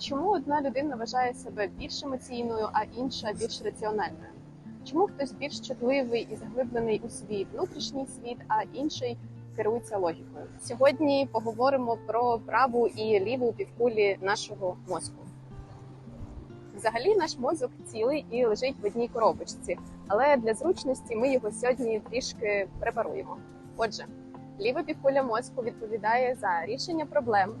Чому одна людина вважає себе більш емоційною, а інша більш раціональною? Чому хтось більш чутливий і заглиблений у свій внутрішній світ, а інший керується логікою? Сьогодні поговоримо про праву і ліву півкулі нашого мозку. Взагалі, наш мозок цілий і лежить в одній коробочці, але для зручності ми його сьогодні трішки препаруємо. Отже, ліва півкуля мозку відповідає за рішення проблем,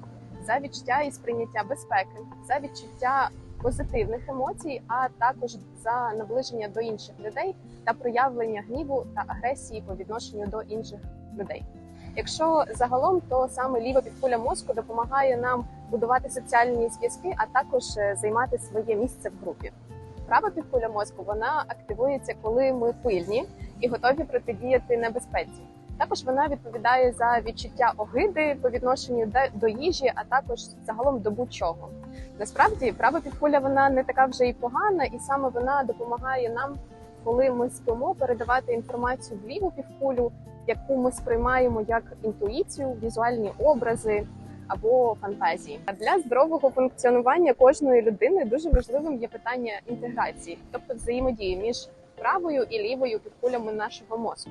за відчуття і сприйняття безпеки, за відчуття позитивних емоцій, а також за наближення до інших людей та проявлення гніву та агресії по відношенню до інших людей. Якщо загалом, то саме ліва півкуля мозку допомагає нам будувати соціальні зв'язки, а також е, займати своє місце в групі. Права півкуля мозку вона активується, коли ми пильні і готові протидіяти небезпеці. Також вона відповідає за відчуття огиди по відношенню до їжі, а також загалом до будь-чого. Насправді, права півкуля вона не така вже і погана, і саме вона допомагає нам, коли ми спимо, передавати інформацію в ліву півкулю, яку ми сприймаємо як інтуїцію, візуальні образи або фантазії. А для здорового функціонування кожної людини дуже важливим є питання інтеграції, тобто взаємодії між правою і лівою півкулями нашого мозку.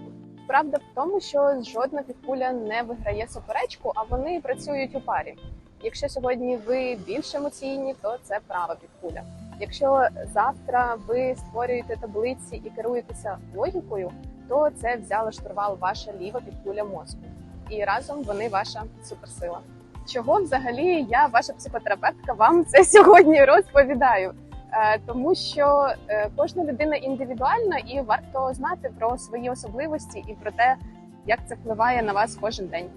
Правда в тому, що жодна півкуля не виграє суперечку, а вони працюють у парі. Якщо сьогодні ви більш емоційні, то це права півкуля. Якщо завтра ви створюєте таблиці і керуєтеся логікою, то це взяла штурвал ваша ліва півкуля мозку, і разом вони ваша суперсила. Чого взагалі я, ваша психотерапевтка, вам це сьогодні розповідаю? Е, Тому що е, кожна людина індивідуальна і варто знати про свої особливості і про те, як це впливає на вас кожен день.